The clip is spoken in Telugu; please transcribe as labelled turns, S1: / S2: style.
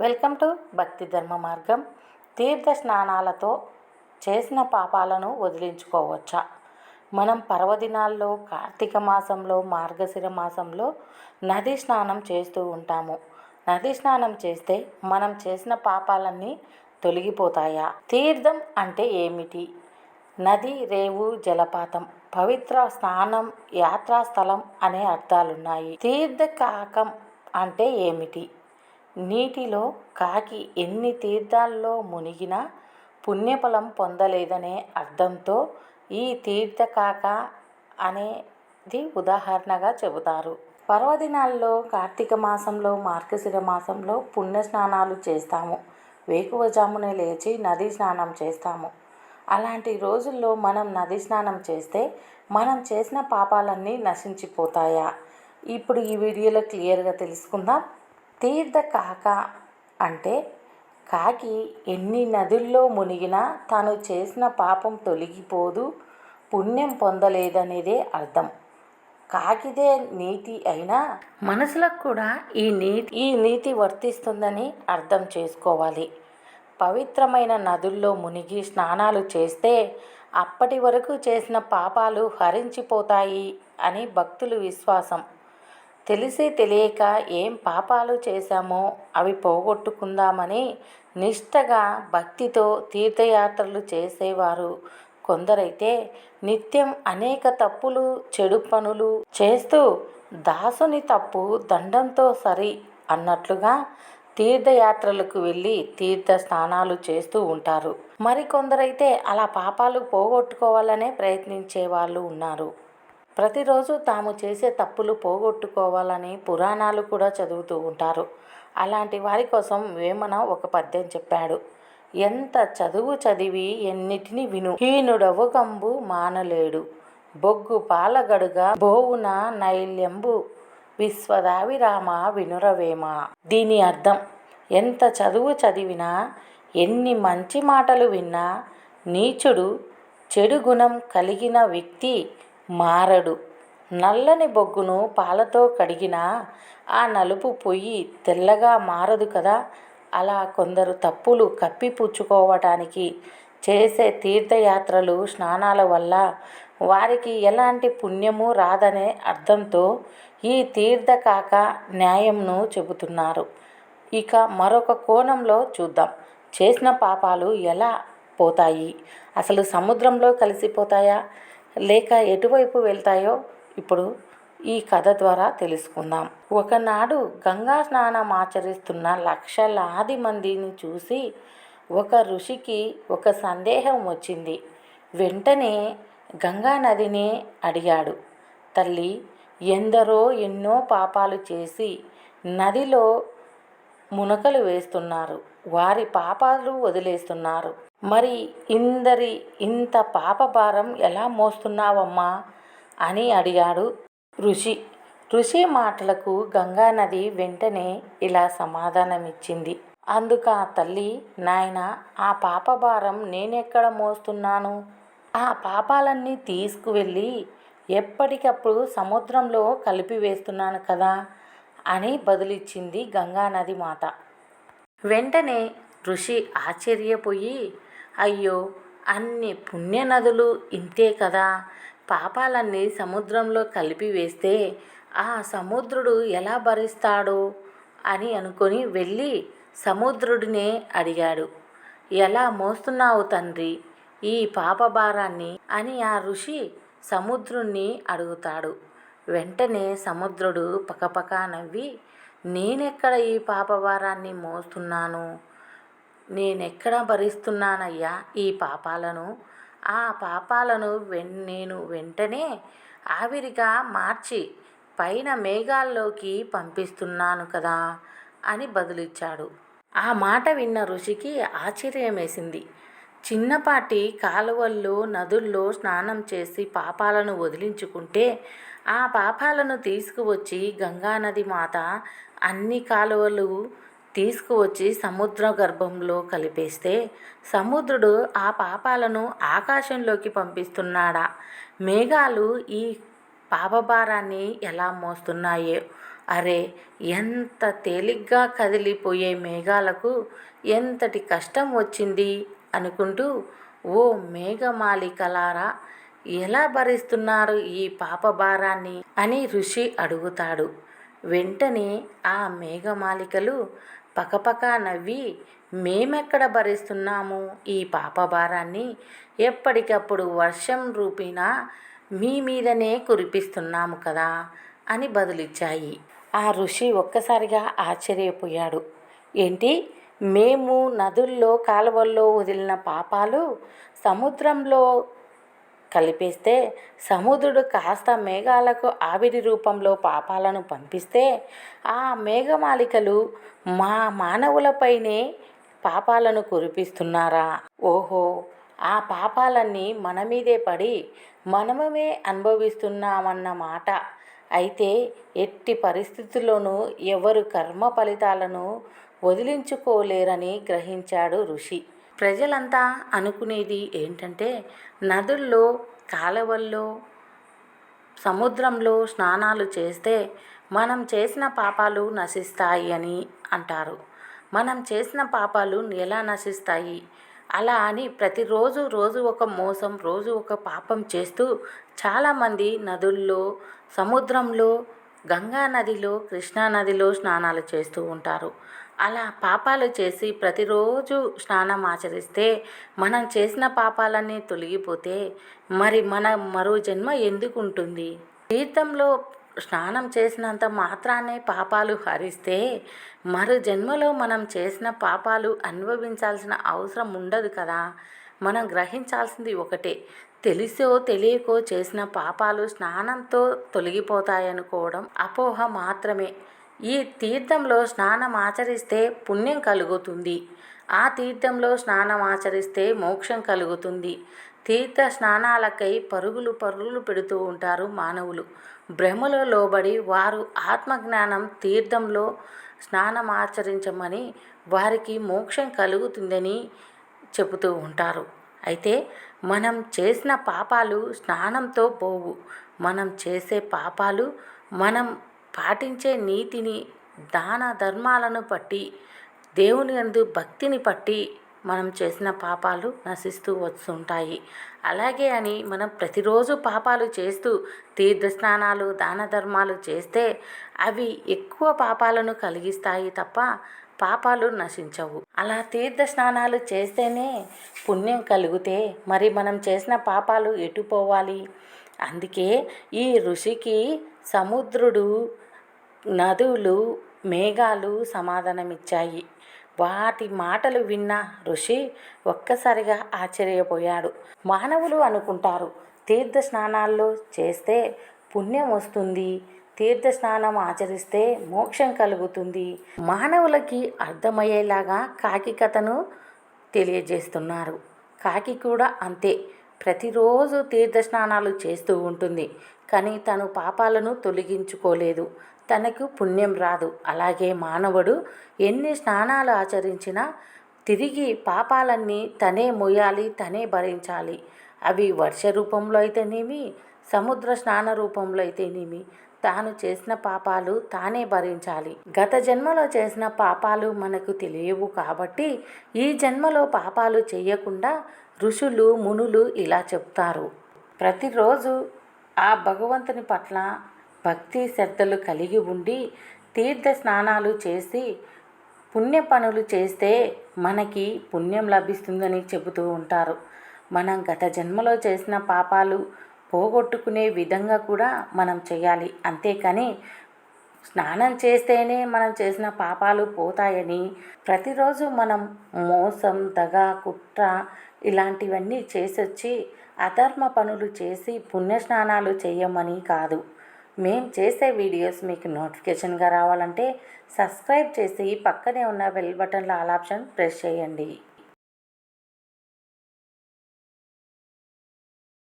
S1: వెల్కమ్ టు భక్తి ధర్మ మార్గం. తీర్థ స్నానాలతో చేసిన పాపాలను వదిలించుకోవచ్చా? మనం పర్వదినాల్లో కార్తీక మాసంలో మార్గశిర మాసంలో నది స్నానం చేస్తూ ఉంటాము. నది స్నానం చేస్తే మనం చేసిన పాపాలన్నీ తొలగిపోతాయా? తీర్థం అంటే ఏమిటి? నది రేవు జలపాతం పవిత్ర స్నానం యాత్రా స్థలం అనే అర్థాలున్నాయి. తీర్థకాకం అంటే ఏమిటి? నీటిలో కాకి ఎన్ని తీర్థాల్లో మునిగినా పుణ్యఫలం పొందలేదనే అర్థంతో ఈ తీర్థకాక అనేది ఉదాహరణగా చెబుతారు. పర్వదినాల్లో కార్తీక మాసంలో మార్గశిర మాసంలో పుణ్య స్నానాలు చేస్తాము. వేకువజామునే లేచి నది స్నానం చేస్తాము. అలాంటి రోజుల్లో మనం నది స్నానం చేస్తే మనం చేసిన పాపాలన్నీ నశించిపోతాయా? ఇప్పుడు ఈ వీడియోలో క్లియర్గా తెలుసుకుందాం. తీర్థ కాక అంటే కాకి ఎన్ని నదుల్లో మునిగినా తాను చేసిన పాపం తొలగిపోదు పుణ్యం పొందలేదనేదే అర్థం. కాకిదే నీతి అయినా మనసులకు కూడా ఈ నీతి ఈ నీతి వర్తిస్తుందని అర్థం చేసుకోవాలి. పవిత్రమైన నదుల్లో మునిగి స్నానాలు చేస్తే అప్పటి వరకు చేసిన పాపాలు హరించిపోతాయి అని భక్తులు విశ్వాసం. తెలిసి తెలియక ఏం పాపాలు చేశామో అవి పోగొట్టుకుందామని నిష్టగా భక్తితో తీర్థయాత్రలు చేసేవారు. కొందరైతే నిత్యం అనేక తప్పులు చెడు పనులు చేస్తూ దాసుని తప్పు దండంతో సరి అన్నట్లుగా తీర్థయాత్రలకు వెళ్ళి తీర్థ స్నానాలు చేస్తూ ఉంటారు. మరికొందరైతే అలా పాపాలు పోగొట్టుకోవాలనే ప్రయత్నించే వాళ్ళు ఉన్నారు. ప్రతిరోజు తాము చేసే తప్పులు పోగొట్టుకోవాలని పురాణాలు కూడా చదువుతూ ఉంటారు. అలాంటి వారి కోసం వేమన ఒక పద్యం చెప్పాడు. ఎంత చదువు చదివి ఎన్నిటిని విను? హీనుడవుకంబు మానలేడు. బొగ్గు పాలగడుగా బోవున నైల్యంబు విశ్వదావిరామ వినురవేమ? దీని అర్థం ఎంత చదువు చదివినా ఎన్ని మంచి మాటలు విన్నా నీచుడు చెడు గుణం కలిగిన వ్యక్తి మారడు. నల్లని బొగ్గును పాలతో కడిగినా ఆ నలుపు పొయ్యి తెల్లగా మారదు కదా. అలా కొందరు తప్పులు కప్పిపుచ్చుకోవటానికి చేసే తీర్థయాత్రలు స్నానాల వల్ల వారికి ఎలాంటి పుణ్యము రాదనే అర్థంతో ఈ తీర్థకాక న్యాయంను చెబుతున్నారు. ఇక మరొక కోణంలో చూద్దాం. చేసిన పాపాలు ఎలా పోతాయి? అసలు సముద్రంలో కలిసిపోతాయా? లేక ఎటువైపు వెళ్తాయో ఇప్పుడు ఈ కథ ద్వారా తెలుసుకుందాం. ఒకనాడు గంగా స్నానం ఆచరిస్తున్న లక్షలాది మందిని చూసి ఒక ఋషికి ఒక సందేహం వచ్చింది. వెంటనే గంగా నదిని అడిగాడు. తల్లి ఎందరో ఎన్నో పాపాలు చేసి నదిలో మునకలు వేస్తున్నారు. వారి పాపాలు వదిలేస్తున్నారు. మరి ఇందరి ఇంత పాపభారం ఎలా మోస్తున్నావమ్మా? అని అడిగాడు ఋషి. ఋషి మాటలకు గంగానది వెంటనే ఇలా సమాధానమిచ్చింది. అందుక ఆ తల్లి నాయన ఆ పాపభారం నేనెక్కడ మోస్తున్నాను? ఆ పాపాలన్నీ తీసుకువెళ్ళి ఎప్పటికప్పుడు సముద్రంలో కలిపి వేస్తున్నాను కదా? అని బదులిచ్చింది గంగానది మాత వెంటనే ఋషి ఆశ్చర్యపోయి అయ్యో అన్ని పుణ్య నదులు ఇంతే కదా. పాపాలన్నీ సముద్రంలో కలిపి వేస్తే ఆ సముద్రుడు ఎలా భరిస్తాడో? అని అనుకొని వెళ్ళి సముద్రుడినే అడిగాడు. ఎలా మోస్తున్నావు తండ్రి ఈ పాపభారాన్ని? అని ఆ ఋషి సముద్రుణ్ణి అడుగుతాడు. వెంటనే సముద్రుడు పకపక నవ్వి నేనెక్కడ ఈ పాపభారాన్ని మోస్తున్నాను? నేనెక్కడ భరిస్తున్నానయ్యా ఈ పాపాలను? ఆ పాపాలను వెన్ నేను వెంటనే ఆవిరిగా మార్చి పైన మేఘాల్లోకి పంపిస్తున్నాను కదా అని బదులిచ్చాడు. ఆ మాట విన్న ఋషికి ఆశ్చర్యమేసింది. చిన్నపాటి కాలువల్లో నదుల్లో స్నానం చేసి పాపాలను వదిలించుకుంటే ఆ పాపాలను తీసుకువచ్చి గంగానది మాత అన్ని కాలువలు తీసుకువచ్చి సముద్ర గర్భంలో కలిపేస్తే సముద్రుడు ఆ పాపాలను ఆకాశంలోకి పంపిస్తున్నాడా? మేఘాలు ఈ పాపభారాన్ని ఎలా మోస్తున్నాయో? అరే ఎంత తేలిగ్గా కదిలిపోయే మేఘాలకు ఎంతటి కష్టం వచ్చింది అనుకుంటూ ఓ మేఘమాలికలారా ఎలా భరిస్తున్నారు ఈ పాపభారాన్ని? అని ఋషి అడుగుతాడు. వెంటనే ఆ మేఘమాలికలు పకపక నవ్వి మేమెక్కడ భరిస్తున్నాము? ఈ పాప భారాన్ని ఎప్పటికప్పుడు వర్షం రూపినా మీ మీదనే కురిపిస్తున్నాము కదా? అని బదులిచ్చాయి. ఆ ఋషి ఒక్కసారిగా ఆశ్చర్యపోయాడు. ఏంటి? మేము నదుల్లో కాలువల్లో వదిలిన పాపాలు సముద్రంలో కలిపేస్తే సముద్రుడు కాస్త మేఘాలకు ఆవిరి రూపంలో పాపాలను పంపిస్తే ఆ మేఘమాలికలు మా మానవులపైనే పాపాలను కురిపిస్తున్నారా? ఓహో ఆ పాపాలన్నీ మన మీదే పడి మనమే అనుభవిస్తున్నామన్నమాట అయితే ఎట్టి పరిస్థితుల్లోనూ ఎవరు కర్మ ఫలితాలను వదిలించుకోలేరని గ్రహించాడు ఋషి. ప్రజలంతా అనుకునేది ఏంటంటే నదుల్లో కాలువల్లో సముద్రంలో స్నానాలు చేస్తే మనం చేసిన పాపాలు నశిస్తాయి అని అంటారు. మనం చేసిన పాపాలు ఎలా నశిస్తాయి? అలా అని ప్రతిరోజు రోజు ఒక మోసం రోజు ఒక పాపం చేస్తూ చాలామంది నదుల్లో సముద్రంలో గంగా నదిలో కృష్ణా నదిలో స్నానాలు చేస్తూ ఉంటారు. అలా పాపాలు చేసి ప్రతిరోజు స్నానం ఆచరిస్తే మనం చేసిన పాపాలన్నీ తొలగిపోతే మరి మన మరో జన్మ ఎందుకు ఉంటుంది? తీర్థంలో స్నానం చేసినంత మాత్రానే పాపాలు హరిస్తే మరో జన్మలో మనం చేసిన పాపాలు అనుభవించాల్సిన అవసరం ఉండదు కదా? మనం గ్రహించాల్సింది ఒకటే తెలిసో తెలియకో చేసిన పాపాలు స్నానంతో తొలగిపోతాయనుకోవడం అపోహ మాత్రమే. ఈ తీర్థంలో స్నానం ఆచరిస్తే పుణ్యం కలుగుతుంది. ఆ తీర్థంలో స్నానం ఆచరిస్తే మోక్షం కలుగుతుంది. తీర్థ స్నానాలకై పరుగులు పరుగులు పెడుతూ ఉంటారు మానవులు. భ్రమలో లోబడి వారు ఆత్మజ్ఞానం తీర్థంలో స్నానం ఆచరించమని వారికి మోక్షం కలుగుతుందని చెబుతూ ఉంటారు. అయితే మనం చేసిన పాపాలు స్నానంతో పోవు. మనం చేసే పాపాలు మనం పాటించే నీతిని దాన ధర్మాలను బట్టి దేవుని యందు భక్తిని బట్టి మనం చేసిన పాపాలు నశిస్తూ వస్తుంటాయి. అలాగే అని మనం ప్రతిరోజు పాపాలు చేస్తూ తీర్థ స్నానాలు దాన ధర్మాలు చేస్తే అవి ఎక్కువ పాపాలను కలిగిస్తాయి తప్ప పాపాలు నశించవు. అలా తీర్థ స్నానాలు చేస్తేనే పుణ్యం కలిగితే మరి మనం చేసిన పాపాలు ఎటు పోవాలి? అందుకే ఈ ఋషికి సముద్రుడు నదులు మేఘాలు సమాధానమిచ్చాయి. వాటి మాటలు విన్న ఋషి ఒక్కసారిగా ఆశ్చర్యపోయాడు. మానవులు అనుకుంటారు తీర్థ స్నానాల్లో చేస్తే పుణ్యం వస్తుంది తీర్థ స్నానం ఆచరిస్తే మోక్షం కలుగుతుంది. మానవులకి అర్థమయ్యేలాగా కాకి కథను తెలియజేస్తున్నారు. కాకి కూడా అంతే. ప్రతిరోజు తీర్థ స్నానాలు చేస్తూ ఉంటుంది. కానీ తను పాపాలను తొలగించుకోలేదు. తనకు పుణ్యం రాదు. అలాగే మానవుడు ఎన్ని స్నానాలు ఆచరించినా తిరిగి పాపాలన్నీ తనే మొయ్యాలి తనే భరించాలి. అవి వర్ష రూపంలో అయితేనేమి సముద్ర స్నాన రూపంలో అయితేనేమి తాను చేసిన పాపాలు తానే భరించాలి. గత జన్మలో చేసిన పాపాలు మనకు తెలియవు కాబట్టి ఈ జన్మలో పాపాలు చేయకుండా ఋషులు మునులు ఇలా చెప్తారు. ప్రతిరోజు ఆ భగవంతుని పట్ల భక్తి శ్రద్ధలు కలిగి ఉండి తీర్థ స్నానాలు చేసి పుణ్య పనులు చేస్తే మనకి పుణ్యం లభిస్తుందని చెబుతూ ఉంటారు. మనం గత జన్మలో చేసిన పాపాలు పోగొట్టుకునే విధంగా కూడా మనం చేయాలి. అంతేకాని స్నానం చేస్తేనే మనం చేసిన పాపాలు పోతాయని ప్రతిరోజు మనం మోసం దగ కుట్ర ఇలాంటివన్నీ చేసొచ్చి అధర్మ పనులు చేసి పుణ్యస్నానాలు చేయమని కాదు. మేము చేసే వీడియోస్ మీకు నోటిఫికేషన్గా రావాలంటే సబ్స్క్రైబ్ చేసి పక్కనే ఉన్న బెల్ బటన్ల ఆల్ ఆప్షన్ ప్రెస్ చేయండి.